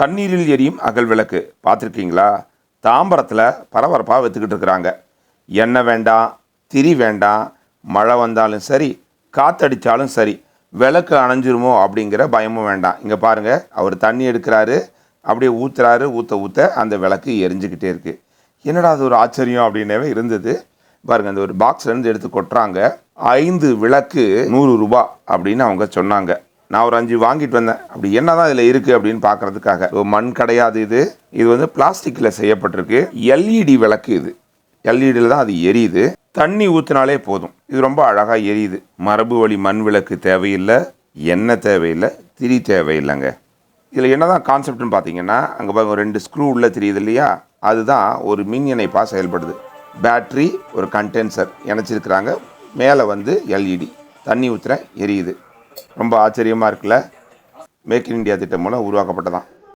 தண்ணீரில் எரியும் அகல் விளக்கு. பார்த்துருக்கீங்களா? தாம்பரத்தில் பரபரப்பாக விற்றுக்கிட்டு இருக்கிறாங்க. எண்ணெய் வேண்டாம் திரி வேண்டாம் மழை வந்தாலும் சரி காற்றடித்தாலும் சரி விளக்கு அணைஞ்சிருமோ அப்படிங்கிற பயமும் வேண்டாம். இங்கே பாருங்கள் அவர் தண்ணி எடுக்கிறாரு அப்படியே ஊற்றுறாரு ஊற்ற ஊற்ற அந்த விளக்கு எரிஞ்சுக்கிட்டே இருக்குது என்னடா அது ஒரு ஆச்சரியம் அப்படின்னவே இருந்தது. பாருங்கள் அந்த ஒரு பாக்ஸ்லேருந்து எடுத்து கொட்டுறாங்க. ஐந்து விளக்கு நூறு ரூபாய் அப்படின்னு அவங்க சொன்னாங்க. நான் ஒரு அஞ்சு வாங்கிட்டு வந்தேன். அப்படி என்னதான் இதில் இருக்குது அப்படின்னு பார்க்கறதுக்காக. மண் கிடையாது இது. இது வந்து பிளாஸ்டிக்கில் செய்யப்பட்டிருக்கு. எல்இடி விளக்கு இது. எல்இடியில் தான் அது எரியுது. தண்ணி ஊற்றினாலே போதும். இது ரொம்ப அழகாக எரியுது. மரபு வழி மண் விளக்கு தேவையில்லை. எண்ணெய் தேவையில்லை. திரி தேவையில்லைங்க. இதில் என்ன தான் கான்செப்ட்னு பார்த்தீங்கன்னா அங்கே பாருங்க ஒரு ரெண்டு ஸ்க்ரூ உள்ளே தெரியுது இல்லையா? அதுதான் ஒரு மின் இணைப்பாக செயல்படுது. பேட்ரி ஒரு கண்டென்சர் இணைச்சிருக்கிறாங்க. மேலே வந்து எல்இடி தண்ணி ஊற்றுற எரியுது. ரொம்ப ஆச்சரியமாக இருக்குல்ல? மேக் இன் இந்தியா திட்டம் மூலம் உருவாக்கப்பட்டதான்.